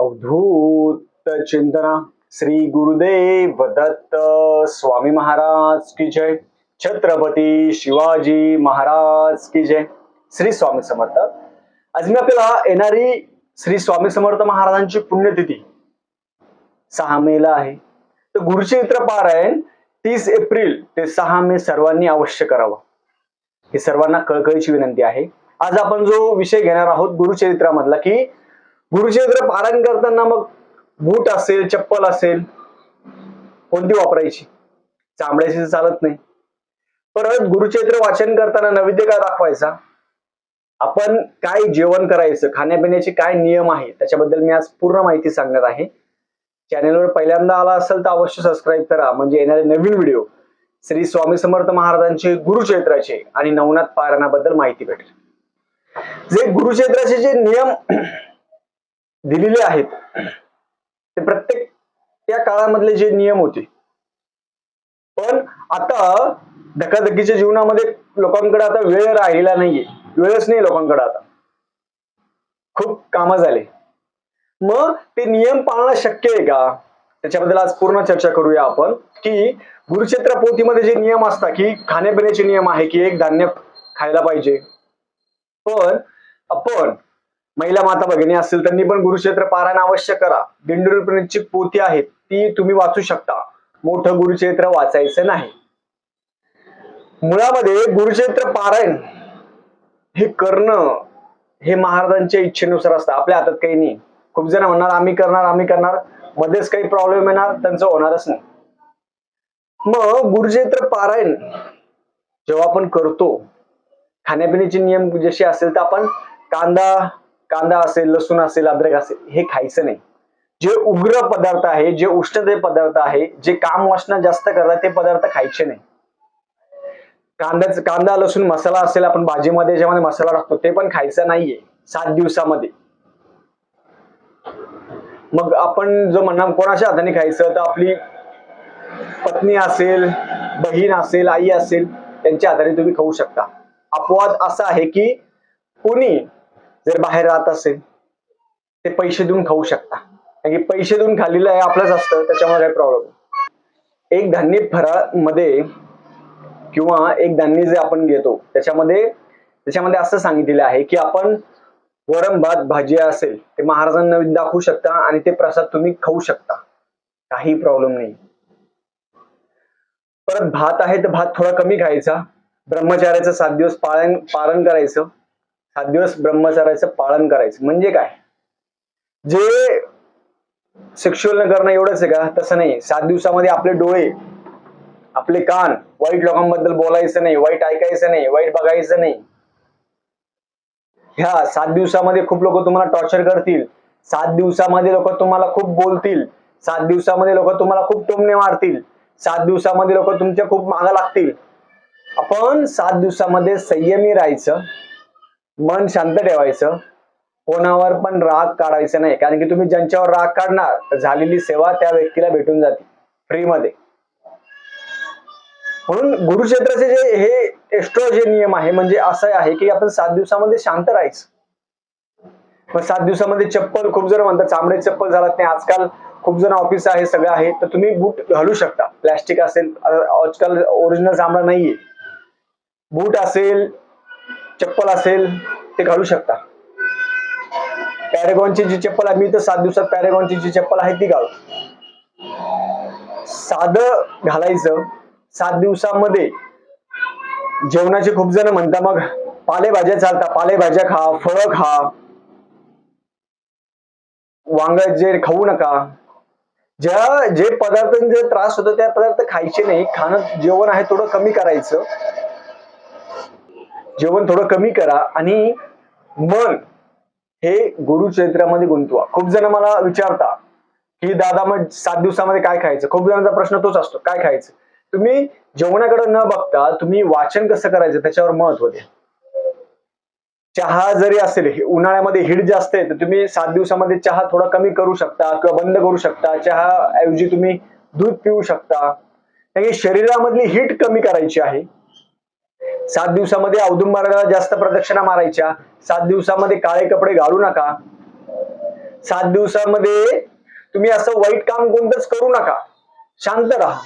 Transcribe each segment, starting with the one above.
अवधूत चिंतना श्री गुरुदेव दत्त स्वामी महाराज की जय. छत्रपती शिवाजी महाराज की जय. श्री स्वामी समर्थ. आज मी आपल्याला येणारी श्री स्वामी समर्थ महाराजांची पुण्यतिथी सहा मेला आहे. तर गुरुचरित्र पारायण तीस एप्रिल ते सहा मे सर्वांनी अवश्य करावं. ही सर्वांना कळकळीची विनंती आहे. आज आपण जो विषय घेणार आहोत गुरुचरित्रामधला की गुरुचरित्र पारायण करताना मग बूट असेल चप्पल असेल कोणती वापरायची? चांबड्याची तर चालत नाही. परत गुरुचरित्र वाचन करताना नैवेद्य काय दाखवायचा? आपण काय जेवण करायचं? खाण्यापिण्याचे काय नियम आहे त्याच्याबद्दल मी आज पूर्ण माहिती सांगणार आहे. चॅनेलवर पहिल्यांदा आला असेल तर अवश्य सबस्क्राईब करा. म्हणजे येणारे नवीन व्हिडिओ श्री स्वामी समर्थ महाराजांचे गुरुचरित्राचे आणि नवनाथ पारायणाबद्दल माहिती भेटेल. जे गुरुचरित्राचे जे नियम दिलेले आहेत. ते प्रत्येक त्या काळामधले जे नियम होते. पण आता धकाधकीच्या जीवनामध्ये लोकांकडे आता वेळ राहिलेला नाहीये. वेळच नाही लोकांकडे आता. खूप कामं झाले. मग ते नियम पाळणं शक्य आहे का? त्याच्याबद्दल आज पूर्ण चर्चा करूया आपण. की गुरुक्षेत्र पोथीमध्ये जे नियम असतात की खाण्यापिण्याचे नियम आहे की एक धान्य खायला पाहिजे. पण आपण महिला माता भगिनी असतील त्यांनी पण गुरुक्षेत्र पारायण अवश्य करा. दिंडोरीपर्यंतची पोती आहे ती तुम्ही वाचू शकता. मोठं गुरुक्षेत्र वाचायचं नाही. मुळामध्ये गुरुक्षेत्र पारायण हे करणं हे महाराजांच्या इच्छेनुसार असतं. आपल्या हातात काही नाही. खूप जण म्हणणार आम्ही करणार आम्ही करणार. मध्येच काही प्रॉब्लेम येणार त्यांचं होणारच नाही. मग गुरुक्षेत्र पारायण जेव्हा आपण करतो खाण्यापिण्याचे नियम जसे असेल तर आपण कांदा कांदा असेल लसूण असेल अद्रक असेल हे खायचं नाही. जे उग्र पदार्थ आहे जे उष्णते पदार्थ आहे जे काम वासना जास्त करतात ते पदार्थ खायचे नाही. कांद्याच कांदा लसूण मसाला असेल आपण भाजीमध्ये ज्यामध्ये मसाला टाकतो ते पण खायचं नाहीये सात दिवसामध्ये. मग आपण जो म्हणणार कोणाच्या हाताने खायचं? तर आपली पत्नी असेल बहीण असेल आई असेल त्यांच्या हाताने तुम्ही खाऊ शकता. अपवाद असा आहे की कोणी जर बाहेर राहत असेल ते पैसे देऊन खाऊ शकता. कारण की पैसे देऊन खाल्लेलं आहे आपलंच असतं त्याच्यामुळे काही प्रॉब्लेम एक धान्य फराळमध्ये किंवा एक धान्य जे आपण घेतो त्याच्यामध्ये त्याच्यामध्ये असं सांगितलेलं आहे की आपण वरण भात भाजी असेल ते महाराजांना दाखवू शकता आणि ते प्रसाद तुम्ही खाऊ शकता. काही प्रॉब्लेम नाही. परत भात आहे तर भात थोडा कमी खायचा. ब्रह्मचार्याचं सात दिवस पाळण पालन करायचं. सात दिवस ब्रह्मचाराचं पालन करायचं. म्हणजे काय? जे सेक्शुअल न करणं एवढंच आहे का? तसं नाही. सात दिवसामध्ये आपले डोळे आपले कान वाईट लोकांबद्दल बोलायचं नाही वाईट ऐकायचं नाही वाईट बघायचं नाही. ह्या सात दिवसामध्ये खूप लोक तुम्हाला टॉर्चर करतील. सात दिवसामध्ये लोक तुम्हाला खूप बोलतील. सात दिवसामध्ये लोक तुम्हाला खूप टोमणे मारतील. सात दिवसामध्ये लोक तुमच्या खूप मागा लागतील. आपण सात दिवसामध्ये संयमी राहायचं. मन शांत ठेवायचं. कोणावर पण राग काढायचं नाही. कारण की तुम्ही ज्यांच्यावर राग काढणार तर झालेली सेवा त्या व्यक्तीला भेटून जाते. फ्रीमध्ये म्हणून गुरुक्षेत्राचे जे हे एक्स्ट्रा जे नियम आहे म्हणजे असं आहे की आपण सात दिवसामध्ये शांत राहायचं. मग सात दिवसामध्ये चप्पल खूप जण म्हणतात चामडे चप्पल झालात नाही आजकाल खूप जण ऑफिस आहे सगळं आहे. तर तुम्ही बूट घालू शकता. प्लॅस्टिक असेल आजकाल ओरिजिनल चामडा नाहीये. बूट असेल चप्पल असेल ते घालू शकता. पॅरेगॉनची जी चप्पल आहे मी तर सात दिवसात पॅरेगॉनची जी चप्पल आहे ती घालू साध घालायचं सात दिवसामध्ये. जेवणाचे खूप जण म्हणता मग पालेभाज्या चालतात पालेभाज्या खा फळं खा. वांग जे खाऊ नका. ज्या जे पदार्थांचे त्रास होतो त्या पदार्थ खायचे नाही. खाणं जेवण आहे थोडं कमी करायचं. जेवण थोडं कमी करा आणि मन हे गुरुचरित्रामध्ये गुंतवा. खूप जण मला विचारता की दादा मग सात दिवसामध्ये काय खायचं? खूप जणांचा प्रश्न तोच असतो काय खायचं? तुम्ही जेवणाकडे न बघता तुम्ही वाचन कसं करायचं? त्याच्यावर महत्त्व द्या. चहा जरी असेल हे- उन्हाळ्यामध्ये हिट जास्त आहे तर तुम्ही सात दिवसामध्ये चहा थोडा कमी करू शकता किंवा बंद करू शकता. चहा ऐवजी तुम्ही दूध पिऊ शकता. शरीरामधली हीट कमी करायची आहे. सात दिवसामध्ये औदुंबराला जास्त प्रदक्षिणा मारायच्या. सात दिवसामध्ये काळे कपडे घालू नका. सात दिवसामध्ये तुम्ही असं वाईट काम कोणतंच करू नका. शांत राहा.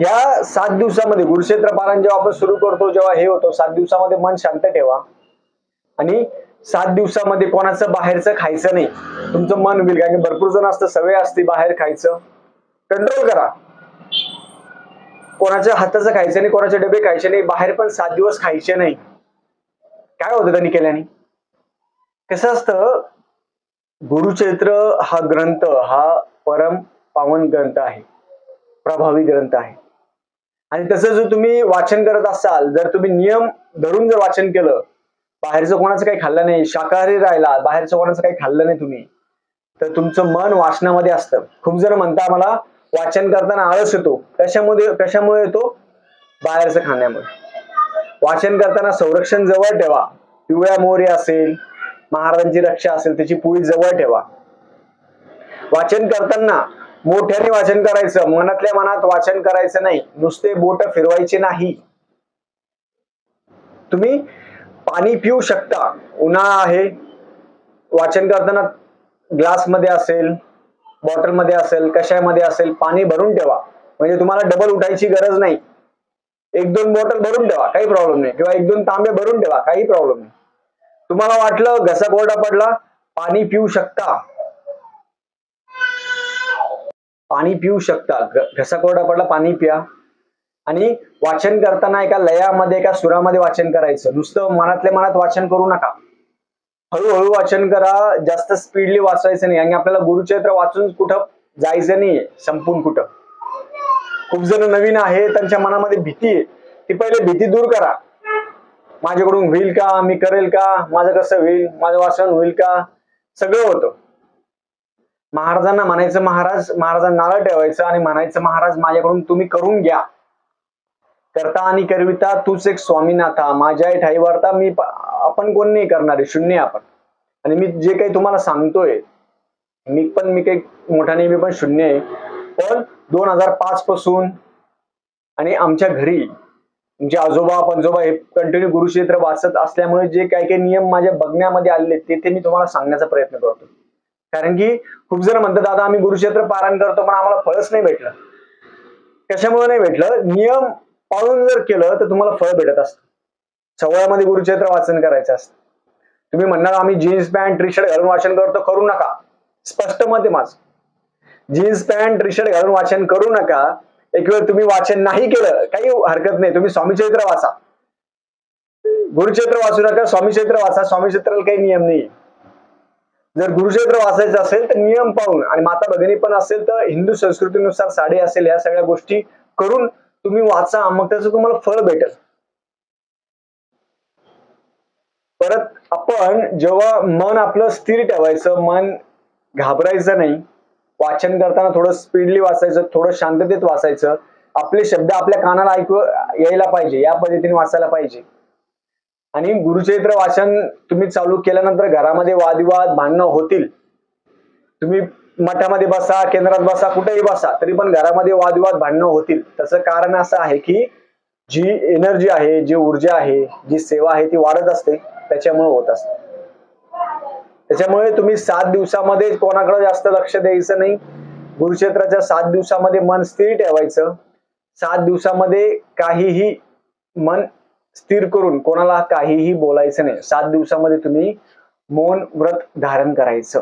या सात दिवसामध्ये गुरुक्षेत्र पारायण जेव्हा आपण सुरू करतो जेव्हा हे होतो सात दिवसामध्ये मन शांत ठेवा. आणि सात दिवसामध्ये कोणाचं बाहेरचं खायचं नाही. तुमचं मन होईल कारण की भरपूर जण असतं सवय असते बाहेर खायचं. कंट्रोल करा. कोणाच्या हाताचं खायचं नाही कोणाचे डबे खायचे नाही बाहेर पण सात दिवस खायचे नाही. काय होतं त्यांनी केल्याने? कसं असतं गुरुचरित्र हा ग्रंथ हा परम पावन ग्रंथ आहे. प्रभावी ग्रंथ आहे. आणि तसं जर तुम्ही वाचन करत असाल जर तुम्ही नियम धरून जर वाचन केलं बाहेरचं कोणाचं काही खाल्लं नाही शाकाहारी राहिला बाहेरचं कोणाचं काही खाल्लं नाही तुम्ही तर तुमचं मन वाचनामध्ये असतं. खूप जण म्हणता मला वाचन करताना आळस येतो. कशामध्ये कशामुळे येतो? बाहेरचं खाण्यामुळे. वाचन करताना संरक्षण जवळ ठेवा. पिवळ्या मोहरी असेल महाराजांची रक्षा असेल त्याची पुळी जवळ ठेवा. वाचन करताना मोठ्याने वाचन करायचं. मनातल्या मनात वाचन करायचं नाही. नुसते बोट फिरवायचे नाही. तुम्ही पाणी पिऊ शकता. उन्हाळा आहे. वाचन करताना ग्लासमध्ये असेल बॉटलमध्ये असेल कशामध्ये असेल पाणी भरून ठेवा. म्हणजे तुम्हाला डबल उठायची गरज नाही. एक दोन बॉटल भरून ठेवा काही प्रॉब्लेम नाही. किंवा एक दोन तांबे भरून ठेवा काही प्रॉब्लेम नाही. तुम्हाला वाटलं घसा कोरडा पडला पाणी पिऊ शकता. पाणी पिऊ शकता. घसा कोरडा पडला पाणी प्या. आणि वाचन करताना एका लयामध्ये एका सुरामध्ये वाचन करायचं. नुसतं मनातल्या मनात वाचन करू नका. हळूहळू वाचन करा. जास्त स्पीडली वाचायचं नाही. आणि आपल्याला गुरुचरित्र वाचून कुठं जायचं नाहीये. संपून कुठं. खूप जण नवीन आहे त्यांच्या मनामध्ये भीती आहे. ती पहिले भीती दूर करा. माझ्याकडून होईल का? मी करेल का? माझं कसं होईल? माझं वाचन होईल का? सगळं होतं. महाराजांना म्हणायचं महाराज महाराजांना नारळ ठेवायचं आणि म्हणायचं महाराज माझ्याकडून तुम्ही करून घ्या करता आणि करविता तूच एक स्वामीनाथा माझ्या ठाई वार्ता मी आपण कोण नाही करणारे शून्य आपण. आणि मी जे काही तुम्हाला सांगतोय मी पण मी काही मोठा नाही मी पण शून्य आहे. पण दोन हजार पाच पासून आणि आमच्या घरी म्हणजे आजोबा पंजोबा हे कंटिन्यू गुरुक्षेत्र वाचत असल्यामुळे जे काही काही नियम माझ्या बघण्यामध्ये आलेले ते ते मी तुम्हाला सांगण्याचा प्रयत्न करतो. कारण की खूप जण म्हणतात दादा आम्ही गुरुक्षेत्र पारायण करतो पण आम्हाला फळच नाही भेटलं. कशामुळे नाही भेटलं? नियम पाळून जर केलं तर तुम्हाला फळ भेटत असतं. सवयामध्ये गुरुक्षेत्र वाचन करायचं असतं. तुम्ही म्हणणार आम्ही जीन्स पॅन्ट टी शर्ट घालून वाचन करतो. करू नका. स्पष्ट मत आहे माझं. जीन्स पॅन्ट टी शर्ट घालून वाचन करू नका. एक वेळ तुम्ही वाचन नाही केलं काही हरकत नाही. तुम्ही स्वामी चरित्र वाचा. गुरुचरित्र वाचू नका स्वामी चरित्र वाचा. स्वामी स्वामीचरित्राला काही नियम नाही जर गुरुचरित्र वाचायचं असेल तर नियम पाहून आणि माता भगिनी पण असेल तर हिंदू संस्कृतीनुसार साडी असेल या सगळ्या गोष्टी करून तुम्ही वाचा मग त्याचं तुम्हाला फळ भेटेल. परत आपण जेव्हा मन आपलं स्थिर ठेवायचं मन घाबरायचं नाही वाचन करताना थोडं स्पीडली वाचायचं थोडं शांततेत वाचायचं आपले शब्द आपल्या कानाला ऐकू यायला पाहिजे या पद्धतीने वाचायला पाहिजे. आणि गुरुचरित्र वाचन तुम्ही चालू केल्यानंतर घरामध्ये वादविवाद भांडणं होतील. तुम्ही मठामध्ये बसा केंद्रात बसा कुठेही बसा तरी पण घरामध्ये वादविवाद भांडणं होतील. त्याचं कारण असं आहे की जी एनर्जी आहे जी ऊर्जा आहे जी सेवा आहे ती वाढत असते त्याच्यामुळे होत असते. त्याच्यामुळे तुम्ही सात दिवसामध्ये कोणाकडे जास्त लक्ष द्यायचं नाही. गुरुक्षेत्राच्या सात दिवसामध्ये मन स्थिर ठेवायचं. सात दिवसामध्ये काहीही मन स्थिर करून कोणाला काहीही बोलायचं नाही. सात दिवसामध्ये तुम्ही मौन व्रत धारण करायचं.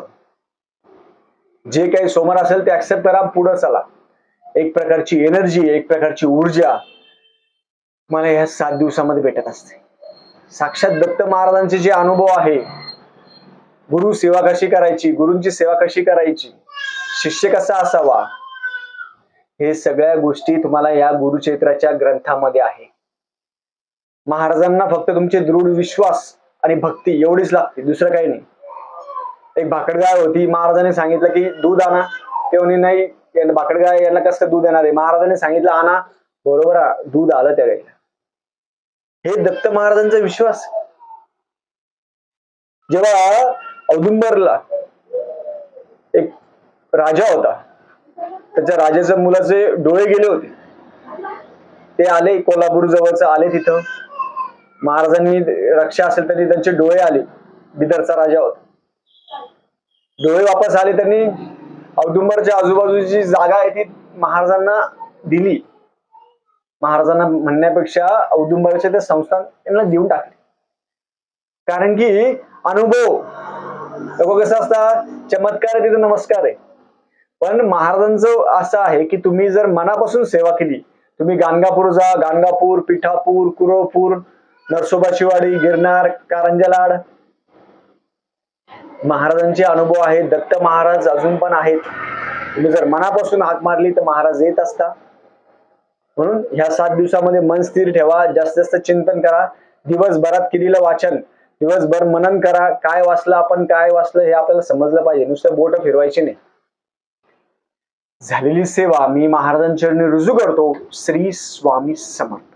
जे काही समोर असेल ते ऍक्सेप्ट करा पुढे चला. एक प्रकारची एनर्जी एक प्रकारची ऊर्जा मला ह्या सात दिवसामध्ये भेटत असते. साक्षात दत्त महाराजांचे जे अनुभव आहे गुरु सेवा कशी करायची गुरूंची सेवा कशी करायची शिष्य कसा असावा हे सगळ्या गोष्टी तुम्हाला या गुरुचरित्राच्या ग्रंथामध्ये आहे. महाराजांना फक्त तुमचे दृढ विश्वास आणि भक्ती एवढीच लागते दुसरं काही नाही. एक भाकड गाय होती. महाराजांनी सांगितलं की दूध आणा. ते म्हणे नाही यांना भाकडगाय यांना कसं दूध येणार आहे? महाराजांनी सांगितलं आणा. बरोबर दूध आलं त्या गायला हे दत्त महाराजांचा विश्वास. जेव्हा औदुंबरला एक राजा होता त्याच्या राजाच्या मुलाचे डोळे गेले होते. ते आले कोल्हापूर जवळच आले तिथं. महाराजांनी रक्षा असेल तरी त्यांचे डोळे आले. बिदरचा राजा होता. डोळे वापस आले त्यांनी. औदुंबरच्या आजूबाजूची जागा आहे ती महाराजांना दिली. महाराजांना म्हणण्यापेक्षा औदुंबरचे ते संस्थान त्यांना देऊन टाकले. कारण की अनुभव. लोक कसं असतात? चमत्कार आहे नमस्कार आहे. पण महाराजांचं असं आहे की तुम्ही जर मनापासून सेवा केली तुम्ही गाणगापूर जा गाणगापूर पिठापूर कुरोपूर नरसोबा शिवाडी गिरनार कारंजलाड महाराजांचे अनुभव आहेत दत्त महाराज अजून पण आहेत. तुम्ही जर मनापासून हाक मारली तर महाराज येत असता. म्हणून ह्या सात दिवसामध्ये मन स्थिर ठेवा जास्तीत जास्त चिंतन करा दिवसभरात केलेलं वाचन दिवसभर मनन करा काय वाचलं आपण काय वाचलं हे आपल्याला समजलं पाहिजे. नुसतं बोट फिरवायचे नाही. झालेली सेवा मी महाराजांच्या रुजू करतो. श्री स्वामी समर्थ.